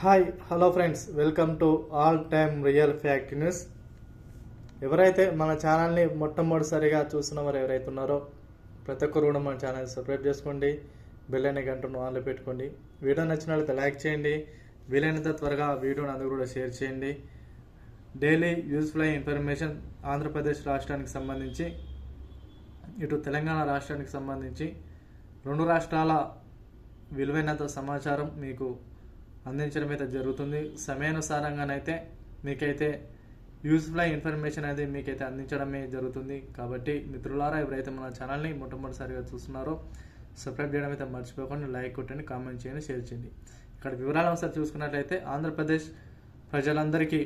Hi hello friends. Welcome to all time real fact news. ఎవరైతే మన ఛానల్ని మొట్టమొదటిసారిగా చూస్తున్న వారు ఎవరైతే ఉన్నారో ప్రతి ఒక్కరు కూడా మన ఛానల్ సబ్స్క్రైబ్ చేసుకోండి బెల్ అనే గంటను ఆన్లో పెట్టుకోండి. వీడియో నచ్చినట్లయితే లైక్ చేయండి వీలైనంత త్వరగా వీడియోని అందరూ కూడా షేర్ చేయండి. డైలీ యూస్ఫుల్ అయ్యే ఇన్ఫర్మేషన్ ఆంధ్రప్రదేశ్ రాష్ట్రానికి సంబంధించి ఇటు తెలంగాణ రాష్ట్రానికి సంబంధించి రెండు రాష్ట్రాల విలువైనంత సమాచారం మీకు అందించడం అయితే జరుగుతుంది. సమయానుసారంగానైతే మీకైతే యూస్ఫుల్ ఇన్ఫర్మేషన్ అనేది మీకైతే అందించడమే జరుగుతుంది. కాబట్టి మిత్రులారా ఎవరైతే మన ఛానల్ని మొట్టమొదటిసారిగా చూస్తున్నారో సబ్స్క్రైబ్ చేయడం అయితే మర్చిపోకుండా. లైక్ కొట్టండి కామెంట్ చేయండి షేర్ చేయండి. ఇక్కడ వివరాలు ఒకసారి చూసుకున్నట్లయితే ఆంధ్రప్రదేశ్ ప్రజలందరికీ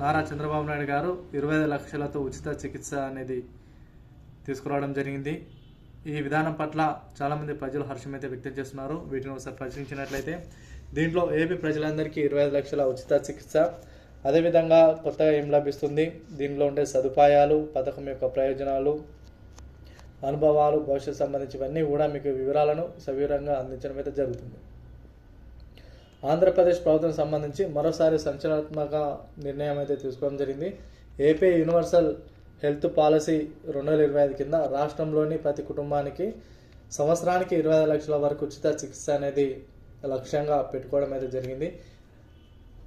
నారా చంద్రబాబు నాయుడు గారు ఇరవై ఐదు లక్షలతో ఉచిత చికిత్స అనేది తీసుకురావడం జరిగింది. ఈ విధానం పట్ల చాలామంది ప్రజలు హర్షం అయితే వ్యక్తం చేస్తున్నారు. వీటిని ఒకసారి పరిశీలించినట్లయితే దీంట్లో ఏపీ ప్రజలందరికీ ఇరవై ఐదు లక్షల ఉచిత చికిత్స అదేవిధంగా కొత్తగా ఏం లభిస్తుంది? దీనిలో ఉండే సదుపాయాలు పథకం యొక్క ప్రయోజనాలు అనుభవాలు భవిష్యత్ సంబంధించివన్నీ కూడా మీకు వివరాలను సవివరంగా అందించడం అయితే జరుగుతుంది. ఆంధ్రప్రదేశ్ ప్రభుత్వం సంబంధించి మరోసారి సంచలనాత్మక నిర్ణయం అయితే తీసుకోవడం జరిగింది. ఏపీ యూనివర్సల్ హెల్త్ పాలసీ రెండు వేల ఇరవై ఐదు కింద రాష్ట్రంలోని ప్రతి కుటుంబానికి సంవత్సరానికి ఇరవై ఐదు లక్షల వరకు ఉచిత చికిత్స అనేది లక్ష్యంగా పెట్టుకోవడం అయితే జరిగింది.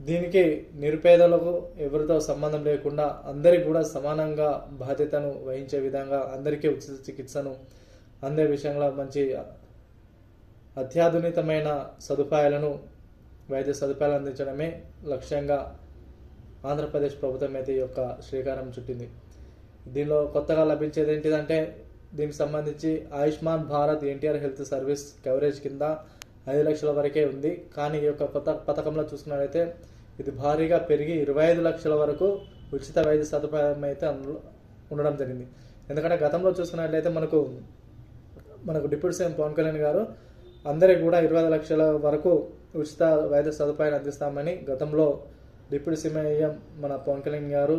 దీనికి నిరుపేదలకు ఎవరితో సంబంధం లేకుండా అందరికీ కూడా సమానంగా బాధ్యతను వహించే విధంగా అందరికీ ఉచిత చికిత్సను అందే విషయంలో మంచి అత్యాధునితమైన సదుపాయాలను వైద్య సదుపాయాలు అందించడమే లక్ష్యంగా ఆంధ్రప్రదేశ్ ప్రభుత్వం అయితే ఈ యొక్క శ్రీకారం చుట్టింది. దీనిలో కొత్తగా లభించేది ఏంటిదంటే దీనికి సంబంధించి Ayushman Bharat NTR health service coverage కింద ఐదు లక్షల వరకే ఉంది. కానీ ఈ యొక్క కొత్త పథకంలో చూసుకున్నట్లయితే ఇది భారీగా పెరిగి ఇరవై ఐదు లక్షల వరకు ఉచిత వైద్య సదుపాయం అయితే ఉండడం జరిగింది. ఎందుకంటే గతంలో చూసుకున్నట్లయితే మనకు మనకు డిప్యూటీ సీఎం పవన్ కళ్యాణ్ గారు అందరికి కూడా ఇరవై ఐదు లక్షల వరకు ఉచిత వైద్య సదుపాయాన్ని అందిస్తామని గతంలో డిప్యూటీ సీఎం మన పవన్ కళ్యాణ్ గారు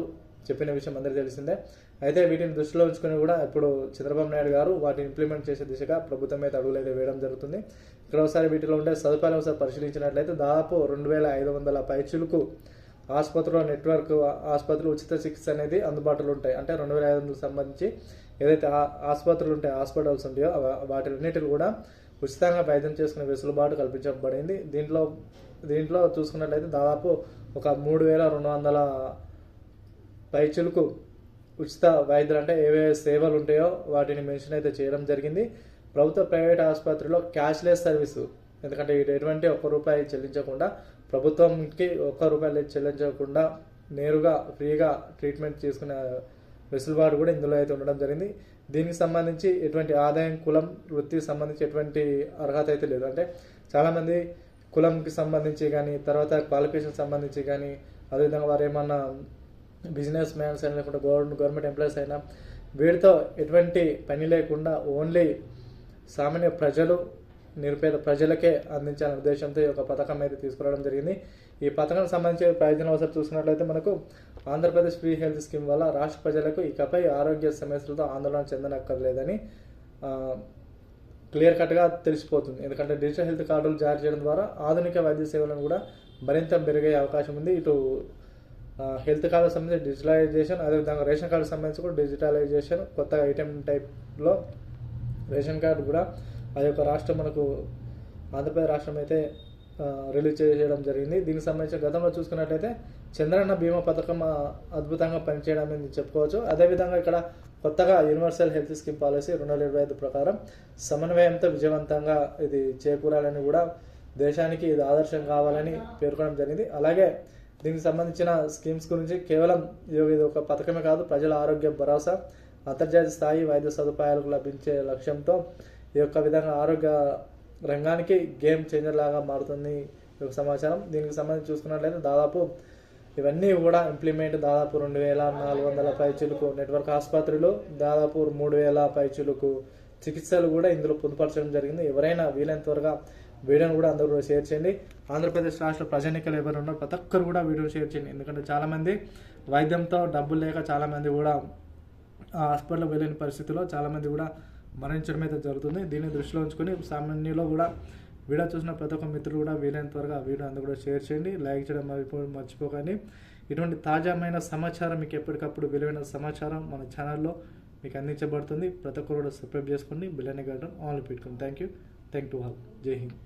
చెప్పిన విషయం అందరికీ తెలిసిందే. అయితే వీటిని దృష్టిలో ఉంచుకొని కూడా ఇప్పుడు చంద్రబాబు నాయుడు గారు వాటిని ఇంప్లిమెంట్ చేసే దిశగా ప్రభుత్వం అయితే అడుగులు అయితే వేయడం జరుగుతుంది. ఇక్కడ ఒకసారి వీటిలో ఉండే సదుపాయాలు ఒకసారి పరిశీలించినట్లయితే దాదాపు రెండు వేల ఐదు వందల పైచులకు ఆసుపత్రిలో నెట్వర్క్ ఆసుపత్రులు ఉచిత చికిత్స అనేది అందుబాటులో ఉంటాయి. అంటే రెండు వేల ఐదు వందలకు సంబంధించి ఏదైతే ఆ- ఆసుపత్రులు ఉంటాయి హాస్పిటల్స్ ఉంటాయో వాటిన్నిటిని వాటిలన్నిటిని కూడా ఉచితంగా వైద్యం చేసుకునే వెసులుబాటు కల్పించబడింది. దీంట్లో దీంట్లో చూసుకున్నట్లయితే దాదాపు ఒక మూడు వేల రెండు వందల పైచులకు ఉచిత వైద్యులు అంటే ఏవే సేవలు ఉంటాయో వాటిని మెన్షన్ అయితే చేయడం జరిగింది. ప్రభుత్వ ప్రైవేట్ ఆసుపత్రిలో క్యాష్లెస్ సర్వీసు ఎందుకంటే ఎటువంటి ఒక్క రూపాయి చెల్లించకుండా ప్రభుత్వంకి ఒక్క రూపాయలు చెల్లించకుండా నేరుగా ఫ్రీగా ట్రీట్మెంట్ చేసుకునే వెసులుబాటు కూడా ఇందులో అయితే ఉండడం జరిగింది. దీనికి సంబంధించి ఎటువంటి ఆదాయం కులం వృత్తికి సంబంధించి ఎటువంటి అర్హత అయితే లేదు. అంటే చాలామంది కులంకి సంబంధించి కానీ తర్వాత క్వాలిఫికేషన్ సంబంధించి కానీ అదేవిధంగా వారు ఏమన్నా బిజినెస్ మ్యాన్స్ అయినా లేకుంటే గవర్నమెంట్ గవర్నమెంట్ ఎంప్లాయీస్ అయినా వీటితో ఎటువంటి పని లేకుండా ఓన్లీ సామాన్య ప్రజలు నిరుపేద ప్రజలకే అందించాలనే ఉద్దేశంతో ఈ యొక్క పథకం అయితే తీసుకురావడం జరిగింది. ఈ పథకానికి సంబంధించి ప్రయోజనం ఒకసారి చూసుకున్నట్లయితే మనకు ఆంధ్రప్రదేశ్ ఫ్రీ హెల్త్ స్కీమ్ వల్ల రాష్ట్ర ప్రజలకు ఇకపై ఆరోగ్య సమస్యలతో ఆందోళన చెందనక్కర్లేదని క్లియర్ కట్గా తెలిసిపోతుంది. ఎందుకంటే డిజిటల్ హెల్త్ కార్డులు జారీ చేయడం ద్వారా ఆధునిక వైద్య సేవలను కూడా మరింత మెరుగయ్యే అవకాశం ఉంది. ఇటు హెల్త్ కార్డు సంబంధించి డిజిటలైజేషన్ అదేవిధంగా రేషన్ కార్డు సంబంధించి కూడా డిజిటలైజేషన్ కొత్తగా ఐటెం టైప్లో రేషన్ కార్డు కూడా ఆ యొక్క రాష్ట్రం మనకు ఆంధ్రప్రదేశ్ రాష్ట్రం అయితే రిలీజ్ చేయడం జరిగింది. దీనికి సంబంధించి గతంలో చూసుకున్నట్లయితే చంద్రన్న బీమా పథకం అద్భుతంగా పనిచేయడం అనేది చెప్పుకోవచ్చు. అదేవిధంగా ఇక్కడ కొత్తగా యూనివర్సల్ హెల్త్ స్కీమ్ పాలసీ రెండు వేల ఇరవై ఐదు ప్రకారం సమన్వయంతో విజయవంతంగా ఇది చేకూరాలని కూడా దేశానికి ఇది ఆదర్శం కావాలని పేర్కొనడం జరిగింది. అలాగే దీనికి సంబంధించిన స్కీమ్స్ గురించి కేవలం ఇది ఒక పథకమే కాదు ప్రజల ఆరోగ్య భరోసా అంతర్జాతీయ స్థాయి వైద్య సదుపాయాలకు లభించే లక్ష్యంతో ఈ యొక్క విధంగా ఆరోగ్య రంగానికి గేమ్ చేంజర్ లాగా మారుతుంది ఈ సమాచారం. దీనికి సంబంధించి చూసుకున్నట్లయితే దాదాపు ఇవన్నీ కూడా ఇంప్లిమెంట్ దాదాపు రెండు వేల నాలుగు వందల పైచులకు నెట్వర్క్ ఆసుపత్రులు దాదాపు మూడు వేల పైచులకు చికిత్సలు కూడా ఇందులో పొందుపరచడం జరిగింది. ఎవరైనా వీలైనంత త్వరగా వీడియోని కూడా అందరూ కూడా షేర్ చేయండి. ఆంధ్రప్రదేశ్ రాష్ట్ర ప్రజానికలు ఎవరు ఉన్నారో ప్రతి ఒక్కరు కూడా వీడియో షేర్ చేయండి. ఎందుకంటే చాలామంది వైద్యంతో డబ్బులు లేక చాలామంది కూడా ఆ హాస్పిటల్కి వెళ్ళిన పరిస్థితిలో చాలామంది కూడా మరణించడం అయితే జరుగుతుంది. దీన్ని దృష్టిలో ఉంచుకొని సామాన్యులో కూడా వీడియో చూసిన ప్రతి ఒక్క మిత్రులు కూడా వీలైన త్వరగా వీడియో అందరూ కూడా షేర్ చేయండి. లైక్ చేయడం మర్చిపోకండి. ఇటువంటి తాజామైన సమాచారం మీకు ఎప్పటికప్పుడు విలువైన సమాచారం మన ఛానల్లో మీకు అందించబడుతుంది. ప్రతి ఒక్కరు కూడా సబ్స్క్రైబ్ చేసుకోండి. బిల్లని గంట ఆన్లో పెట్టుకోండి. Thank you thank to all Jai Hind